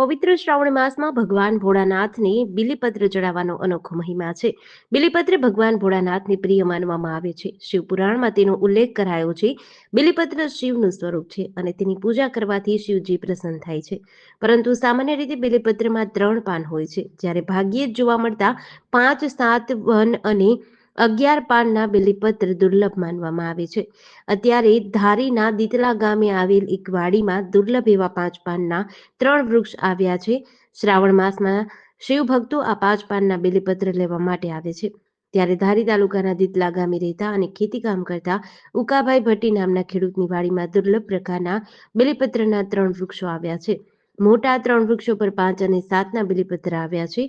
પવિત્ર શ્રાવણ માસમાં ભગવાન ભોળાનાથને બિલીપત્ર ચડાવવાનો અનોખો મહિમા છે. બિલીપત્ર ભગવાન ભોળાનાથને પ્રિય માનવામાં આવે છે. શિવપુરાણમાં તેનો ઉલ્લેખ કરાયો છે. બિલીપત્ર શિવનું સ્વરૂપ છે અને તેની પૂજા કરવાથી શિવજી પ્રસન્ન થાય છે. પરંતુ સામાન્ય રીતે બિલીપત્રમાં ત્રણ પાન હોય છે. જ્યારે ભાગ્યે જ જોવા મળતા પાંચ, સાત, વન અને અગિયાર પાનના બિલીપત્ર દુર્લભ માનવામાં આવે છે. અત્યારે ધારીના દીતલા ગામે આવેલ એક વાડીમાં દુર્લભ એવા પાંચ પાનના ત્રણ વૃક્ષ આવ્યા છે. શ્રાવણ માસમાં શિવ ભક્તો આ પાંચ પાનના બિલીપત્ર લેવા માટે આવે છે. ત્યારે ધારી તાલુકાના દીતલા ગામે રહેતા અને ખેતી કામ કરતા ઉકાભાઈ ભટ્ટી નામના ખેડૂતની વાડીમાં દુર્લભ પ્રકારના બિલીપત્રના ત્રણ વૃક્ષો આવ્યા છે. મોટા ત્રણ વૃક્ષો પર પાંચ અને સાતના બિલીપત્ર આવ્યા છે.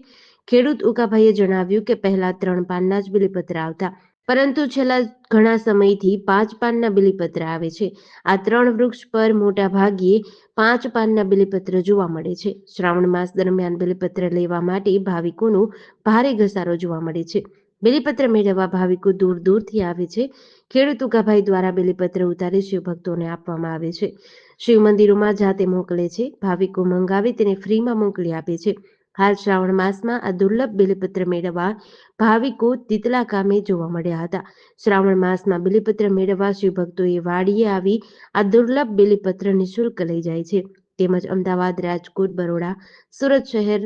ખેડૂત ઉકાભાઈએ જણાવ્યું કે પહેલા ત્રણ પાનના જ બિલીપત્ર આવતા, પરંતુ છેલ્લા ઘણા સમયથી પાંચ પાનના બિલીપત્ર આવે છે. આ ત્રણ વૃક્ષ પર મોટા ભાગે પાંચ પાનના બિલીપત્ર જોવા મળે છે. શ્રાવણ માસ દરમિયાન બિલીપત્ર લેવા માટે ભાવિકોનો ભારે ઘસારો જોવા મળે છે. બિલીપત્ર મેળવવા ભાવિકો દૂર દૂરથી આવે છે. ખેડૂત ઉકાભાઈ દ્વારા બિલીપત્ર ઉતારી શિવભક્તોને આપવામાં આવે છે. શિવ મંદિરોમાં જાતે મોકલે છે. ભાવિકો મંગાવી તેને ફ્રીમાં મોકલી આપે છે. હાલ શ્રાવણ માસમાં આ દુર્લભ બિલીપત્ર મેળવવા ભાવિકો તીતલા ગામે જોવા મળ્યા હતા. શ્રાવણ માસમાં બિલીપત્ર મેળવવા શિવભક્તોએ વાડીએ આવી આ દુર્લભ બિલીપત્ર નિઃશુલ્ક લઈ જાય છે. તેમજ અમદાવાદ, રાજકોટ, બરોડા, સુરત શહેર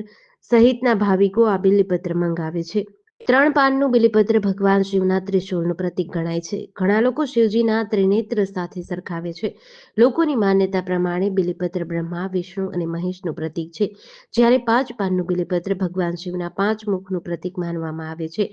સહિતના ભાવિકો આ બિલીપત્ર મંગાવે છે. ત્રણ પાનનું બિલીપત્ર ભગવાન શિવના ત્રિશૂળનું પ્રતીક ગણાય છે. ઘણા લોકો શિવજીના ત્રિનેત્ર સાથે સરખાવે છે. લોકોની માન્યતા પ્રમાણે બિલીપત્ર બ્રહ્મા, વિષ્ણુ અને મહેશનું પ્રતીક છે. જ્યારે પાંચ પાનનું બિલીપત્ર ભગવાન શિવના પાંચ મુખનું પ્રતીક માનવામાં આવે છે.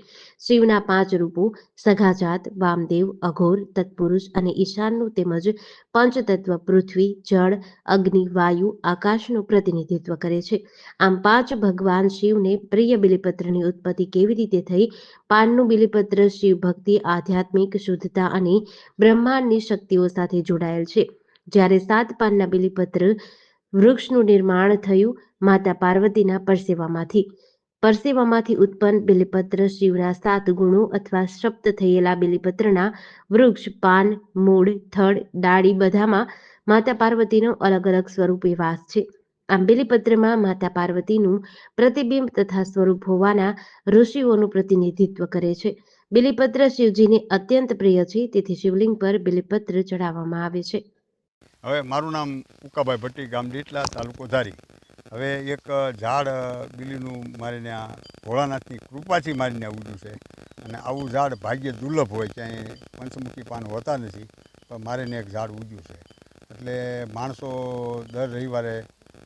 શિવના પાંચ રૂપો સઘાજાત વામદેવ, અઘોર, તત્પુરુષ અને ઈશાનનું તેમજ પંચતત્વ પૃથ્વી, જળ, અગ્નિ, વાયુ, આકાશનું પ્રતિનિધિત્વ કરે છે. આમ પાંચ ભગવાન શિવને પ્રિય બિલીપત્રની ઉત્પત્તિ કેવી રીતે થઈ પાનનું બિલીપત્ર, શિવ ભક્તિ, આધ્યાત્મિક શુદ્ધતા અને બ્રહ્માંડની શક્તિઓ સાથે જોડાયેલ છે. જ્યારે સાત પાનના બિલીપત્ર વૃક્ષનું નિર્માણ થયું, માતા પાર્વતીના પરસેવામાંથી. પરસેવામાંથી ઉત્પન્ન બિલીપત્ર શિવના સાત ગુણો અથવા શપ્ત થયેલા બિલીપત્રના વૃક્ષ, પાન, મૂળ, થડ, ડાળી બધામાં માતા પાર્વતીનો અલગ અલગ સ્વરૂપે વાસ છે. આમ બિલીપત્રમાં માતા પાર્વતીનું પ્રતિબિંબ તથા સ્વરૂપ હોવાના ઋષિઓનું પ્રતિનિધિત્વ કરે છે. બિલીપત્ર શિવજીને અત્યંત પ્રિય છે, તેથી શિવલિંગ પર બિલીપત્ર ચડાવવામાં આવે છે. હવે મારું નામ ઉકાભાઈ ભટ્ટી, ગામ ડીટલા તાલુકો ધારી. હવે એક ઝાડ બિલીનું મારીને આ ભોળાનાથની કૃપાથી મારીને ઉગ્યું છે. અને આવું ઝાડ ભાગ્ય દુર્લભ હોય ક્યાંય પંચમુખી પાન હોતા નથી, પણ મારીને એક ઝાડ ઉગ્યું છે. એટલે માણસો દર રવિવારે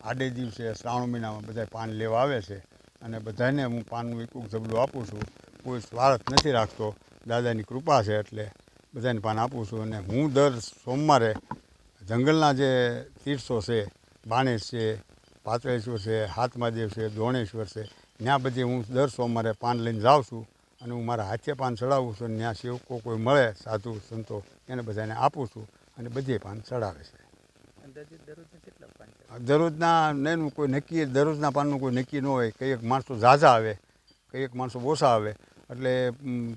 આડે દિવસે શ્રાવણ મહિનામાં બધા પાન લેવા આવે છે અને બધાને હું પાનનું એક ઝબલું આપું છું. કોઈ સ્વાર્થ નથી રાખતો. દાદાની કૃપા છે એટલે બધાને પાન આપું છું અને હું દર સોમવારે જંગલના જે તીર્થો છે, બાણેશ છે, પાત્રેશ્વર છે, હાથમાદેવ છે દોણેશ્વર છે ત્યાં બધી હું દર સોમવારે પાન લઈને જાઉં છું અને હું મારા હાથે પાન ચડાવું છું અને ત્યાં સેવકો કોઈ મળે, સાધુ, સંતો એને બધાને આપું છું અને બધે પાન ચડાવે છે. દરરોજના નહીં કોઈ નક્કી, દરરોજના પાનનું કોઈ નક્કી ન હોય. કંઈક માણસો ઝાઝા આવે, કંઈક માણસો ઓછા આવે. એટલે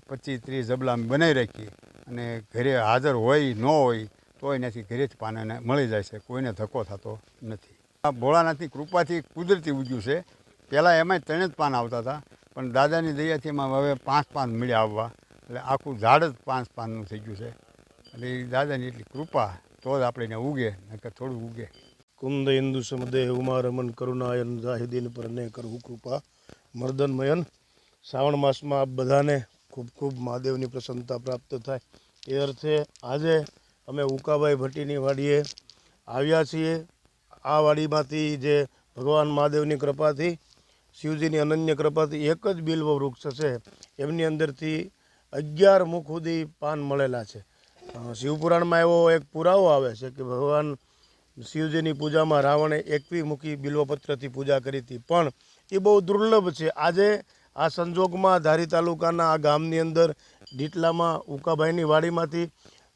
પચીસ, ત્રીસ જબલા અમે બનાવી રાખીએ. અને ઘરે હાજર હોય, ન હોય તો એનાથી ઘરે જ પાન એને મળી જાય છે. કોઈને ધક્કો થતો નથી. આ ભોળાનાથની કૃપાથી કુદરતી ઉગ્યું છે. પહેલાં એમાંય ત્રણે જ પાન આવતા હતા. પણ દાદાની દયાથી એમાં હવે પાંચ પાન મળ્યા આવવા. એટલે આખું ઝાડ જ પાંચ પાનનું થઈ ગયું છે. એટલે દાદાની એટલી કૃપા તો જ આપણે ઉગે, નકર થોડું ઉગે. કુંદ હિન્દુ સમદેહ ઉમા રમન કરુણાયન જાહિદીન પરને કરવું કૃપા મર્દનમયન, શ્રાવણ માસમાં આપ બધાને ખૂબ ખૂબ મહાદેવની પ્રસન્નતા પ્રાપ્ત થાય. એ અર્થે આજે અમે ઉકાભાઈ ભટ્ટીની વાડીએ આવ્યા છીએ. આ વાડીમાંથી જે ભગવાન મહાદેવની કૃપાથી, શિવજીની અનન્ય કૃપાથી એક જ બિલ્વ વૃક્ષ છે. એમની અંદરથી અગિયાર મુખ સુધી પાન મળેલા છે. શિવપુરાણમાં એવો એક પુરાવો આવે છે કે ભગવાન શિવજીની પૂજામાં રાવણે એકવી મૂકી બિલ્વપત્રથી પૂજા કરી હતી. પણ એ બહુ દુર્લભ છે. આજે આ સંજોગમાં ધારી તાલુકાના આ ગામની અંદર ડીટલામાં ઉકાભાઈની વાડીમાંથી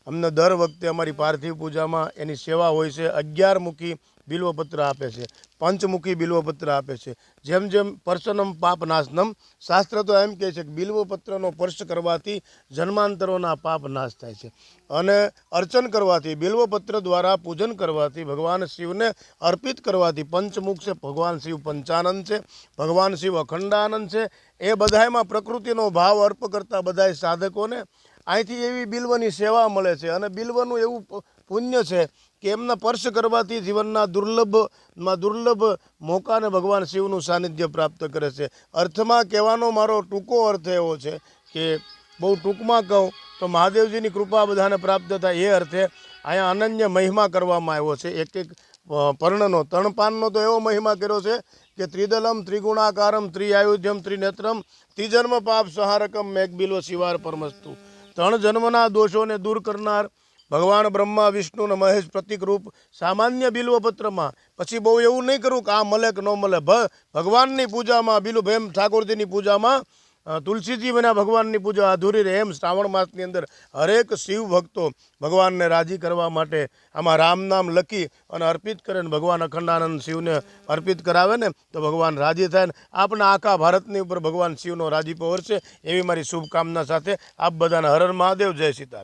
અમને દર વખતે અમારી પાર્થિવ પૂજામાં એની સેવા હોય છે. અગિયાર મુખી બિલ્વપત્ર આપે છે. પંચમુખી બિલ્વપત્ર આપે છે. જેમ જેમ પર્શનમ પાપ નાશનમ, શાસ્ત્ર તો એમ કહે છે કે બિલ્વપત્રનો સ્પર્શ કરવાથી જન્માંતરોના પાપ નાશ થાય છે. અને અર્ચન કરવાથી, બિલ્વપત્ર દ્વારા પૂજન કરવાથી ભગવાન શિવને અર્પિત કરવાથી પંચમુખ છે, ભગવાન શિવ પંચાનંદ છે, ભગવાન શિવ અખંડાનંદ છે. એ બધામાં પ્રકૃતિનો ભાવ અર્પ કરતા બધાય સાધકોને અહીંથી એવી બિલ્વની સેવા મળે છે. અને બિલ્વનું એવું પુણ્ય છે કે એમના સ્પર્શ કરવાથી જીવનના દુર્લભમાં દુર્લભ મોકાને ભગવાન શિવનું સાનિધ્ય પ્રાપ્ત કરે છે. અર્થમાં કહેવાનો મારો ટૂંકો અર્થ એવો છે કે બહુ ટૂંકમાં કહું તો મહાદેવજીની કૃપા બધાને પ્રાપ્ત થાય એ અર્થે અહીંયા અનન્ય મહિમા કરવામાં આવ્યો છે. એક એક પર્ણનો, તણપાનનો તો એવો મહિમા કર્યો છે કે ત્રિદલમ, ત્રિગુણાકારમ ત્રિઆયુધ્યમ ત્રિનેત્રમ, ત્રિજન્મ પાપ, સહારકમ મેઘબિલ્વ શિવાર, પરમસ્તુ. ત્રણ જન્મના દોષોને દૂર કરનાર ભગવાન બ્રહ્મા, વિષ્ણુ અને મહેશ પ્રતિક રૂપ સામાન્ય બિલ્વપત્રમાં. પછી બહુ એવું નહીં કરું કે આ મળે કે ન મળે ભગવાનની પૂજામાં, બિલુભેમ ભેમ ઠાકોરજીની પૂજામાં તુલસીજી વિના ભગવાનની પૂજા અધૂરી રહે એમ શ્રાવણ માસની અંદર હરેક શિવ ભક્તો ભગવાનને રાજી કરવા માટે આમાં રામ નામ લખી અને અર્પિત કરે ને ભગવાન અખંડાનંદ શિવને અર્પિત કરાવે ને, તો ભગવાન રાજી થાય ને. આપણા આખા ભારતની ઉપર ભગવાન શિવનો રાજીપો વરસે એવી મારી શુભકામના સાથે આપ બધાને હર હર મહાદેવ, જય સીતારામ.